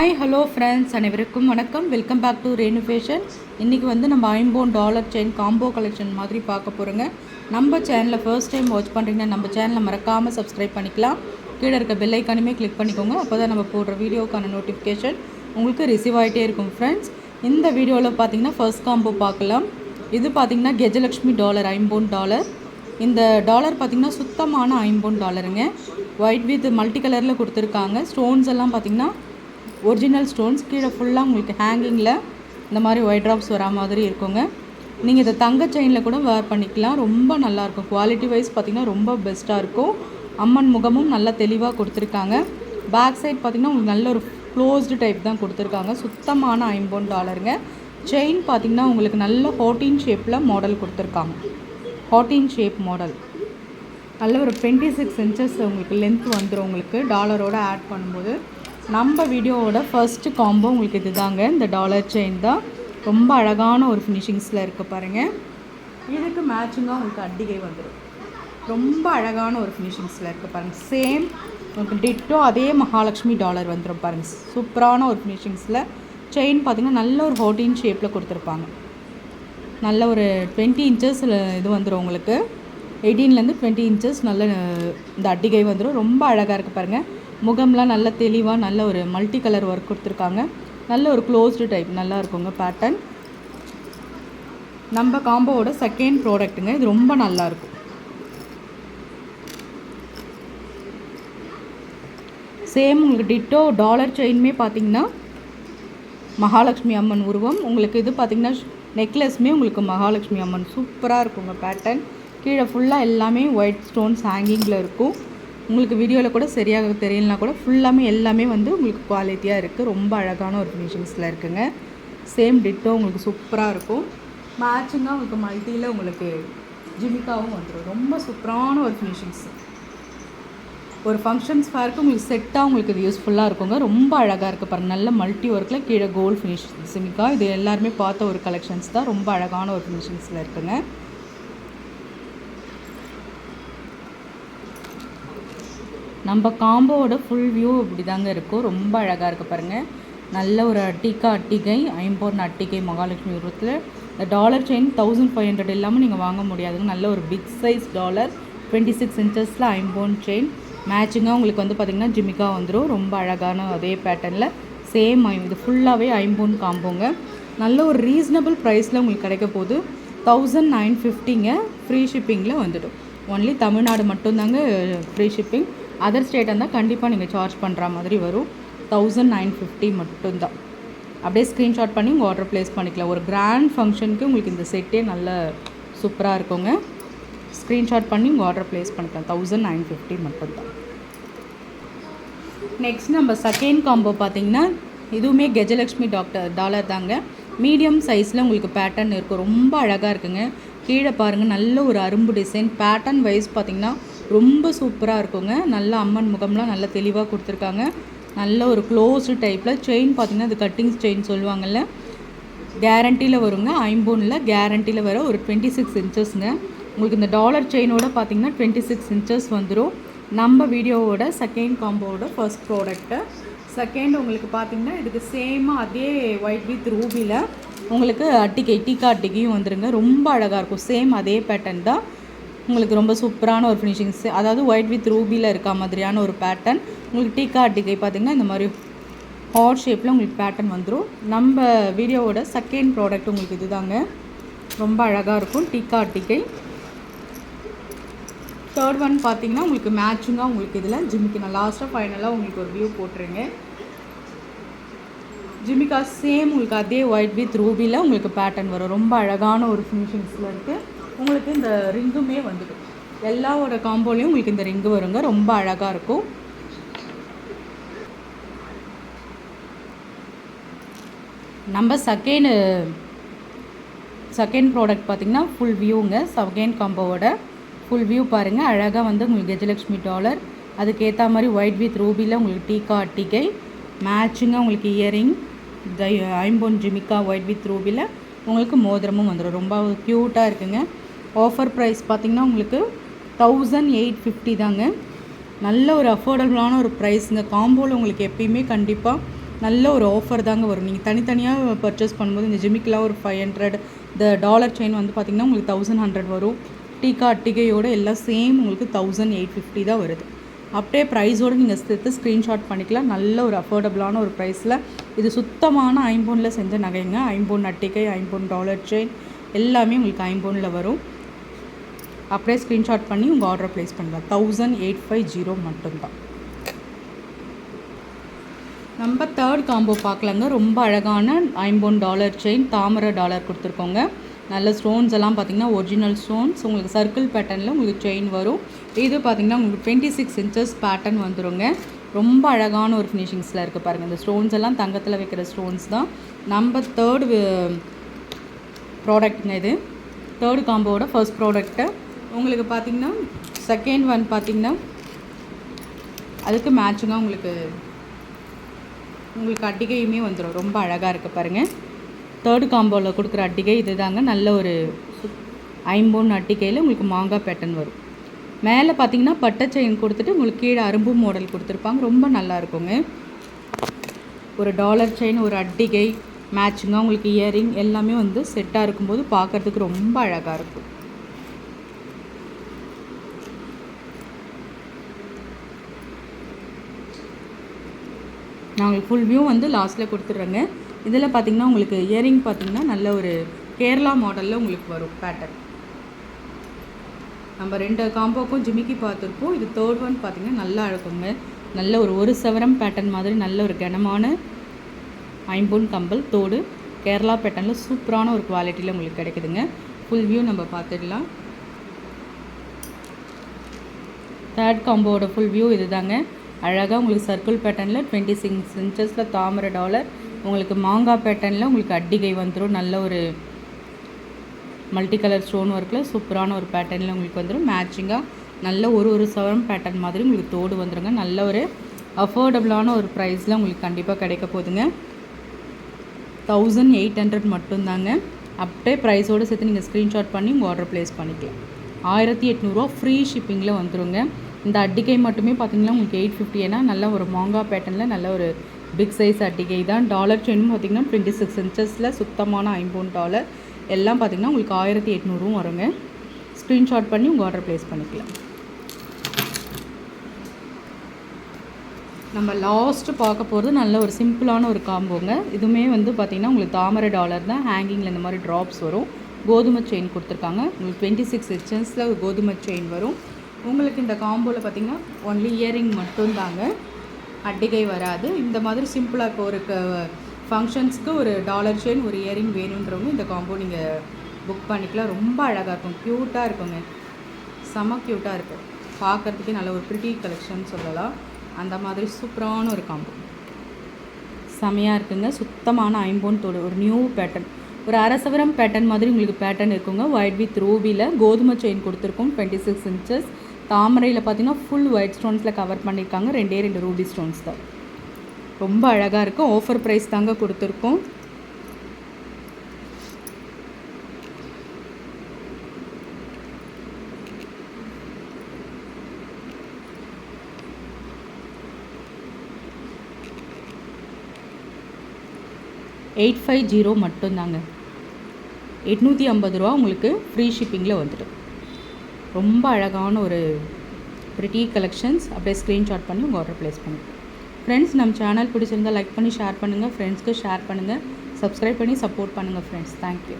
Hi hello friends அனைவருக்கும் வணக்கம். Welcome back to Renu fashion இன்றைக்கி வந்து நம்ம ஐம்போன் டாலர் செயின் காம்போ கலெக்ஷன் மாதிரி பார்க்க போகிறோங்க நம்ம சேனலை ஃபர்ஸ்ட் டைம் வாட்ச் பண்ணுறீங்கன்னா நம்ம சேனலை மறக்காமல் சப்ஸ்கிரைப் பண்ணிக்கலாம். கீழே இருக்க பெல் ஐக்கானுமே கிளிக் பண்ணிக்கோங்க. அப்போ தான் நம்ம போடுற வீடியோக்கான நோட்டிஃபிகேஷன் உங்களுக்கு ரிசீவ் ஆகிட்டே இருக்கும் ஃப்ரெண்ட்ஸ் இந்த வீடியோவில் பார்த்தீங்கன்னா ஃபர்ஸ்ட் காம்போ பார்க்கலாம். இது பார்த்தீங்கன்னா கெஜலக்ஷ்மி டாலர் ஐம்போன் டாலர் இந்த டாலர் பார்த்திங்கன்னா சுத்தமான ஐம்போன் டாலருங்க ஒயிட் வித் மல்டி கலரில் கொடுத்துருக்காங்க. ஸ்டோன்ஸ் எல்லாம் பார்த்திங்கன்னா ஒரிஜினல் ஸ்டோன்ஸ் கீழே ஃபுல்லாக உங்களுக்கு ஹேங்கிங்கில் இந்த மாதிரி ஒயிட் ட்ராப்ஸ் வரா மாதிரி இருக்குங்க. நீங்கள் இதை தங்க செயினில் கூட வேர் பண்ணிக்கலாம். ரொம்ப நல்லாயிருக்கும் குவாலிட்டி வைஸ் பார்த்திங்கன்னா ரொம்ப பெஸ்ட்டாக இருக்கும். அம்மன் முகமும் நல்லா தெளிவாக கொடுத்துருக்காங்க. பேக் சைட் பார்த்திங்கன்னா உங்களுக்கு நல்ல ஒரு க்ளோஸ்டு டைப் தான் கொடுத்துருக்காங்க. சுத்தமான ஐம்போன் டாலருங்க செயின் பார்த்திங்கன்னா உங்களுக்கு நல்ல ஹோட்டீன் ஷேப்பில் மாடல் கொடுத்துருக்காங்க. ஹாட்டின் ஷேப் மாடல் நல்ல ஒரு டுவெண்ட்டி சிக்ஸ் இன்ச்சஸ் உங்களுக்கு லென்த் வந்துடும் உங்களுக்கு. டாலரோடு ஆட் பண்ணும்போது. நம்ம வீடியோவோட ஃபர்ஸ்ட்டு காம்போ உங்களுக்கு இதுதாங்க. இந்த டாலர் செயின் தான். ரொம்ப அழகான ஒரு ஃபினிஷிங்ஸில் இருக்குது பாருங்கள் இதுக்கு மேட்சிங்காக உங்களுக்கு அட்டிகை வந்துடும் ரொம்ப அழகான ஒரு ஃபினிஷிங்ஸில் இருக்குது பாருங்கள் சேம் உங்களுக்கு டிட்டோ அதே மகாலட்சுமி டாலர் வந்துடும் பாருங்கள் சூப்பரான ஒரு ஃபினிஷிங்ஸில் செயின் பார்த்திங்கன்னா நல்ல ஒரு ஹோட்டின் ஷேப்பில் கொடுத்துருப்பாங்க. நல்ல ஒரு டுவெண்ட்டி இன்ச்சஸில் இது வந்துடும் உங்களுக்கு. எயிட்டீன்லேருந்து டுவெண்ட்டி இன்ச்சஸ் நல்ல இந்த அட்டிகை வந்துடும் ரொம்ப அழகாக இருக்குது பாருங்கள் முகம்லாம் நல்ல தெளிவாக நல்ல ஒரு மல்டி கலர் ஒர்க் கொடுத்துருக்காங்க. நல்ல ஒரு க்ளோஸ்டு டைப் நல்லா இருக்குங்க பேட்டர்ன் நம்ம காம்போவோட செகண்ட் ப்ராடக்ட்டுங்க இது ரொம்ப நல்லாயிருக்கும் சேம் உங்களுக்கு டிட்டோ டாலர் செயினுமே பார்த்தீங்கன்னா மகாலட்சுமி அம்மன் உருவம். உங்களுக்கு இது பார்த்திங்கன்னா நெக்லஸ்மே உங்களுக்கு மகாலட்சுமி அம்மன். சூப்பராக இருக்குங்க பேட்டர்ன் கீழே ஃபுல்லாக எல்லாமே ஒயிட் ஸ்டோன்ஸ் ஹேங்கிங்கில் இருக்கும். உங்களுக்கு வீடியோவில் கூட சரியாக தெரியலனா கூட ஃபுல்லாமே எல்லாமே வந்து உங்களுக்கு குவாலிட்டியாக இருக்குது ரொம்ப அழகான ஒரு ஃபினிஷிங்ஸில் இருக்குங்க. சேம் டிட்டோ உங்களுக்கு சூப்பராக இருக்கும். மேட்சிங்காக உங்களுக்கு மல்டியில் உங்களுக்கு ஜிமிக்காவும் வந்துடும் ரொம்ப சூப்பரான ஒரு ஃபினிஷிங்ஸ் ஒரு ஃபங்க்ஷன்ஸ் ஃபேருக்கு உங்களுக்கு செட்டாக உங்களுக்கு இது யூஸ்ஃபுல்லாக இருக்குங்க. ரொம்ப அழகாக இருக்குது பாருங்கள் நல்ல மல்டி ஒர்க்கில் கீழே கோல்ட் ஃபினிஷ் சிமிக்கா இது எல்லாருமே பார்த்த ஒரு கலெக்ஷன்ஸ் தான். ரொம்ப அழகான ஒரு ஃபினிஷிங்ஸில் இருக்குங்க. நம்ம காம்போவோட ஃபுல் வியூ இப்படி தாங்க இருக்கும். ரொம்ப அழகாக இருக்குது பாருங்கள் நல்ல ஒரு அட்டிக்கா அட்டிகை ஐம்பொன் அட்டிகை மகாலட்சுமி உருவத்தில். இந்த dollar chain thousand five hundred இல்லாமல் நீங்கள் வாங்க முடியாதுங்க. நல்ல ஒரு big size dollar twenty six இன்ச்சஸில் ஐம்போன் செயின் மேட்சிங்காக உங்களுக்கு வந்து பார்த்திங்கன்னா ஜிமிக்கா வந்துடும் ரொம்ப அழகான அதே பேட்டர்னில் சேம் இது ஃபுல்லாகவே ஐம்போன் காம்போங்க நல்ல ஒரு ரீசனபிள் ப்ரைஸில் உங்களுக்கு கிடைக்க போகுது. தௌசண்ட் நைன் ஃபிஃப்டிங்க ஃப்ரீ ஷிப்பிங்கில் வந்துடும். ஒன்லி தமிழ்நாடு மட்டும்தாங்க ஃப்ரீ ஷிப்பிங் அதர் ஸ்டேட்டாக இருந்தால் கண்டிப்பாக நீங்கள் சார்ஜ் பண்ணுற மாதிரி வரும். தௌசண்ட் நைன் ஃபிஃப்டி மட்டும்தான். அப்படியே ஸ்க்ரீன்ஷாட் பண்ணி உங்கள் ஆர்டர் ப்ளேஸ் பண்ணிக்கலாம். ஒரு கிராண்ட் ஃபங்க்ஷனுக்கு உங்களுக்கு இந்த செட்டே நல்ல சூப்பராக இருக்குங்க. ஸ்க்ரீன்ஷாட் பண்ணி உங்கள் ஆர்டர் ப்ளேஸ் பண்ணிக்கலாம். தௌசண்ட் நைன் ஃபிஃப்டி மட்டும்தான். நெக்ஸ்ட் நம்ம செகண்ட் காம்போ பார்த்தீங்கன்னா இதுவுமே கெஜலக்ஷ்மி டாக்டர் டாலர் தாங்க. மீடியம் சைஸில் உங்களுக்கு பேட்டர்ன் இருக்கும். ரொம்ப அழகாக இருக்குங்க. கீழே பாருங்கள் நல்ல ஒரு அரும்பு டிசைன் பேட்டர்ன் வைஸ் பார்த்தீங்கன்னா ரொம்ப சூப்பராக இருக்குங்க. நல்ல அம்மன் முகம்லாம் நல்ல தெளிவாக கொடுத்துருக்காங்க. நல்ல ஒரு க்ளோஸ்டு டைப்பில் செயின் பார்த்தீங்கன்னா அது கட்டிங்ஸ் செயின் சொல்லுவாங்கள்ல கேரண்டியில் வருங்க. ஐம்போனில் கேரண்டியில் வர ஒரு டுவெண்ட்டி சிக்ஸ் இன்ச்சஸ்ங்க உங்களுக்கு இந்த டாலர் செயினோட பார்த்தீங்கன்னா டுவெண்ட்டி சிக்ஸ் இன்ச்சஸ் வந்துடும் நம்ம வீடியோவோட செகண்ட் காம்போவோட ஃபர்ஸ்ட் ப்ராடக்ட்டு செகண்ட் உங்களுக்கு பார்த்தீங்கன்னா இதுக்கு சேமாக அதே ஒயிட் வித் ரூபியில் உங்களுக்கு அட்டிகை டீக்கா அட்டிகையும் வந்துருங்க. ரொம்ப அழகாக இருக்கும். சேம் அதே பேட்டர்ன் தான். உங்களுக்கு ரொம்ப சூப்பரான ஒரு ஃபினிஷிங்ஸ் அதாவது ஒயிட் வித் ரூபியில் இருக்க மாதிரியான ஒரு பேட்டர்ன் உங்களுக்கு டீக்கா அட்டிகை பார்த்திங்கன்னா இந்த மாதிரி ஹார்ட் ஷேப்பில் உங்களுக்கு பேட்டர்ன் வந்துடும் நம்ம வீடியோவோட செகண்ட் ப்ராடக்ட் உங்களுக்கு இதுதாங்க. ரொம்ப அழகாக இருக்கும் டீக்கா அட்டிகை தேர்ட் ஒன் பார்த்திங்கன்னா உங்களுக்கு மேட்சிங்காக உங்களுக்கு இதில் ஜிமிக்கு நான் லாஸ்ட்டாக ஃபைனலாக உங்களுக்கு ஒரு வியூ போட்டுருங்க. ஜிமிக்கா சேம் உங்களுக்கு அதே ஒயிட் வித் ரூபியில் உங்களுக்கு பேட்டர்ன் வரும். ரொம்ப அழகான ஒரு ஃபினிஷிங்ஸில் இருக்குது உங்களுக்கு இந்த ரிங்குமே வந்துடும். எல்லாவோட காம்போலையும் உங்களுக்கு இந்த ரிங்கு வருங்க. ரொம்ப அழகாக இருக்கும். நம்ம செகண்ட் செகண்ட் ப்ராடக்ட் பார்த்திங்கன்னா ஃபுல் வியூங்க செகண்ட் காம்போவோட ஃபுல் வியூ பாருங்கள் அழகாக வந்து உங்களுக்கு கஜலக்ஷ்மி டாலர் அதுக்கேற்ற மாதிரி ஒயிட் வித் ரூபியில் உங்களுக்கு டீக்கா அட்டிகை. மேட்சிங்காக உங்களுக்கு இயரிங் ஐம்பொன் ஜிமிக்கா ஒயிட் வித் ரூபியில் உங்களுக்கு மோதிரமும் வந்துடும். ரொம்ப க்யூட்டாக இருக்குங்க. ஆஃபர் ப்ரைஸ் பார்த்திங்கன்னா உங்களுக்கு தௌசண்ட் எயிட் ஃபிஃப்டி தாங்க. நல்ல ஒரு அஃபோர்டபுளான ஒரு ப்ரைஸுங்க காம்போவில் உங்களுக்கு எப்பயுமே கண்டிப்பாக நல்ல ஒரு ஆஃபர் தாங்க வரும். நீங்கள் தனித்தனியாக பர்ச்சேஸ் பண்ணும்போது இந்த ஜிமிக்கெலாம் ஒரு ஃபைவ் ஹண்ட்ரட் இந்த டாலர் செயின் வந்து பார்த்திங்கன்னா உங்களுக்கு தௌசண்ட் ஹண்ட்ரட் வரும். டீக்கா அட்டிகையோட எல்லாம் சேம் உங்களுக்கு தௌசண்ட் எயிட் ஃபிஃப்டி தான் வருது. அப்படியே ப்ரைஸோடு நீங்கள் சேர்த்து ஸ்க்ரீன்ஷாட் பண்ணிக்கலாம். நல்ல ஒரு அஃபோர்டபுளான ஒரு ப்ரைஸில் இது சுத்தமான ஐம்பொனில் செஞ்ச நகைங்க. ஐம்பொன் அட்டிகை ஐம்பொன் டாலர் செயின் எல்லாமே உங்களுக்கு ஐம்பொனில் வரும். அப்படியே ஸ்க்ரீன்ஷாட் பண்ணி உங்கள் ஆர்டரை ப்ளேஸ் பண்ணலாம் தௌசண்ட் எயிட் ஃபைவ் ஜீரோ மட்டும்தான். நம்ம தேர்ட் காம்போ பார்க்கலாங்க. ரொம்ப அழகான ஐம்பொன் டாலர் செயின் தாமரை டாலர் கொடுத்துருக்கோங்க. நல்ல ஸ்டோன்ஸ் எல்லாம் பார்த்திங்கன்னா ஒரிஜினல் ஸ்டோன்ஸ் உங்களுக்கு சர்க்கிள் பேட்டர்னில் உங்களுக்கு செயின் வரும். இது பார்த்திங்கன்னா உங்களுக்கு டுவெண்ட்டி சிக்ஸ் இன்ச்சஸ் பேட்டர்ன் வந்துடுங்க ரொம்ப அழகான ஒரு ஃபினிஷிங்ஸில் இருக்குது பாருங்கள் இந்த ஸ்டோன்ஸ் எல்லாம் தங்கத்தில் வைக்கிற ஸ்டோன்ஸ் தான். நம்ம தேர்டு ப்ராடக்ட்டுங்க இது. தேர்டு காம்போவோட ஃபர்ஸ்ட் ப்ராடக்ட்டை உங்களுக்கு பார்த்திங்கன்னா செகண்ட் ஒன் பார்த்திங்கன்னா அதுக்கு மேட்சிங்காக உங்களுக்கு உங்களுக்கு அட்டிகையுமே வந்துடும் ரொம்ப அழகாக இருக்குது பாருங்கள் தேர்டு காம்போவில் கொடுக்குற அட்டிகை இது தாங்க நல்ல ஒரு ஐம்பொன் அட்டிகையில் உங்களுக்கு மாங்காய் பேட்டன் வரும். மேலே பார்த்தீங்கன்னா பட்டை செயின் கொடுத்துட்டு உங்களுக்கு கீழே அரும்பு மாடல் கொடுத்துருப்பாங்க. ரொம்ப நல்லா இருக்குங்க. ஒரு டாலர் செயின் ஒரு அட்டிகை மேட்சிங்காக உங்களுக்கு இயரிங் எல்லாமே வந்து செட்டாக இருக்கும்போது பார்க்குறதுக்கு ரொம்ப அழகாக இருக்கும். நான் உங்களுக்கு ஃபுல் வியூ வந்து லாஸ்ட்டில் கொடுத்துட்றேங்க. இதில் பார்த்தீங்கன்னா உங்களுக்கு இயரிங் பார்த்தீங்கன்னா நல்ல ஒரு கேரளா மாடலில் உங்களுக்கு வரும் பேட்டர்ன் நம்ம ரெண்டு காம்போக்கும் ஜிமிக்கி பார்த்துருப்போம் இது தேர்ட் ஒன் பார்த்தீங்கன்னா நல்லா இருக்குங்க நல்ல ஒரு ஒரு சவரம் பேட்டர்ன் மாதிரி நல்ல ஒரு கனமான ஐம்பூன் கம்பல் தோடு கேரளா பேட்டர்னில் சூப்பரான ஒரு குவாலிட்டியில் உங்களுக்கு கிடைக்குதுங்க. ஃபுல் வியூ நம்ம பார்த்துடலாம் தேர்ட் காம்போவோட ஃபுல் வியூ இது தாங்க அழகாக உங்களுக்கு சர்க்கிள் பேட்டர்னில் டுவெண்ட்டி சிக்ஸ் இன்ச்சஸில் தாமரை டாலர் உங்களுக்கு மாங்காய் பேட்டர்னில் உங்களுக்கு அட்டிகை வந்துடும் நல்ல ஒரு மல்டி கலர் ஸ்டோன் ஒர்க்கில் சூப்பரான ஒரு பேட்டர்னில் உங்களுக்கு வந்துடும் மேட்சிங்காக நல்ல ஒரு ஒரு சவரம் பேட்டர்ன் மாதிரி உங்களுக்கு தோடு வந்துடுங்க நல்ல ஒரு அஃபோர்டபுளான ஒரு ப்ரைஸில் உங்களுக்கு கண்டிப்பாக கிடைக்க போகுதுங்க. தௌசண்ட் எயிட் ஹண்ட்ரட் மட்டும்தாங்க. அப்படியே ப்ரைஸோடு சேர்த்து நீங்கள் ஸ்க்ரீன்ஷாட் பண்ணி உங்கள் ஆர்டர் ப்ளேஸ் பண்ணிக்கலாம். ஆயிரத்தி எட்நூறுரூவா ஃப்ரீ ஷிப்பிங்கில் வந்துடுங்க இந்த அட்டிகை மட்டுமே பார்த்தீங்கன்னா உங்களுக்கு எயிட் ஃபிஃப்டி ஏன்னா நல்ல ஒரு மாங்கா பேட்டர்னில் நல்ல ஒரு பிக் சைஸ் அட்டிகை தான். டாலர் செயினும் பார்த்திங்கன்னா டுவெண்ட்டி சிக்ஸ் இன்ச்சஸில் சுத்தமான ஐம்பூன் டாலர் எல்லாம் பார்த்திங்கன்னா உங்களுக்கு ஆயிரத்தி எட்நூறுவும் வருங்க. ஸ்க்ரீன்ஷாட் பண்ணி உங்கள் ஆர்டர் ப்ளேஸ் பண்ணிக்கலாம். நம்ம லாஸ்ட்டு பார்க்க போகிறது நல்ல ஒரு சிம்பிளான ஒரு காம்போங்க இதுவுமே வந்து பார்த்திங்கன்னா உங்களுக்கு தாமரை டாலர் தான். ஹேங்கிங்கில் இந்த மாதிரி ட்ராப்ஸ் வரும். கோதுமை செயின் கொடுத்துருக்காங்க. உங்களுக்கு டுவெண்ட்டி சிக்ஸ் இன்ச்சஸில் ஒரு கோதுமை செயின் வரும். உங்களுக்கு இந்த காம்போவில் பார்த்திங்கன்னா ஒன்லி இயரிங் மட்டும்தாங்க. அட்டிகை வராது. இந்த மாதிரி சிம்பிளாக இப்போ ஒரு ஃபங்க்ஷன்ஸ்க்கு ஒரு டாலர் செயின் ஒரு இயரிங் வேணுன்றவங்க இந்த காம்போ நீங்கள் புக் பண்ணிக்கலாம். ரொம்ப அழகாக இருக்கும். க்யூட்டாக இருக்குங்க. செம க்யூட்டாக இருக்கும் பார்க்குறதுக்கே நல்ல ஒரு ப்ரிட்டி கலெக்ஷன் சொல்லலாம். அந்த மாதிரி சூப்பரான ஒரு காம்போ செமையாக இருக்குங்க. சுத்தமான ஐம்போன் தோடு. ஒரு நியூ பேட்டர்ன் ஒரு அரசவரம் பேட்டர்ன் மாதிரி உங்களுக்கு பேட்டர்ன் இருக்குங்க. ஒயிட் வித் ரூபியில் கோதுமை செயின் கொடுத்துருக்கோம். டுவெண்ட்டி சிக்ஸ் இன்ச்சஸ் தாமரையில் பார்த்தீங்கன்னா ஃபுல் ஒயிட் ஸ்டோன்ஸில் கவர் பண்ணியிருக்காங்க ரெண்டே ரெண்டு ரூபி ஸ்டோன்ஸ் தான். ரொம்ப அழகாக இருக்கும் ஆஃபர் ப்ரைஸ் தாங்க கொடுத்துருக்கோம். எயிட் ஃபைவ் ஜீரோ மட்டும்தாங்க. எட்நூற்றி ஐம்பது ரூபா உங்களுக்கு ஃப்ரீ ஷிப்பிங்கில் வந்துடும். ரொம்ப அழகான ஒரு ப்ரிட்டி கலெக்ஷன்ஸ் அப்படியே ஸ்க்ரீன்ஷாட் பண்ணி உங்கள் ஆர்டர் ப்ளேஸ் பண்ணுங்கள் ஃப்ரெண்ட்ஸ் நம்ம சேனல் பிடிச்சிருந்தால் லைக் பண்ணி ஷேர் பண்ணுங்கள் ஃப்ரெண்ட்ஸ்க்கு ஷேர் பண்ணுங்கள் சப்ஸ்கிரைப் பண்ணி சப்போர்ட் பண்ணுங்கள் ஃப்ரெண்ட்ஸ் தேங்க்யூ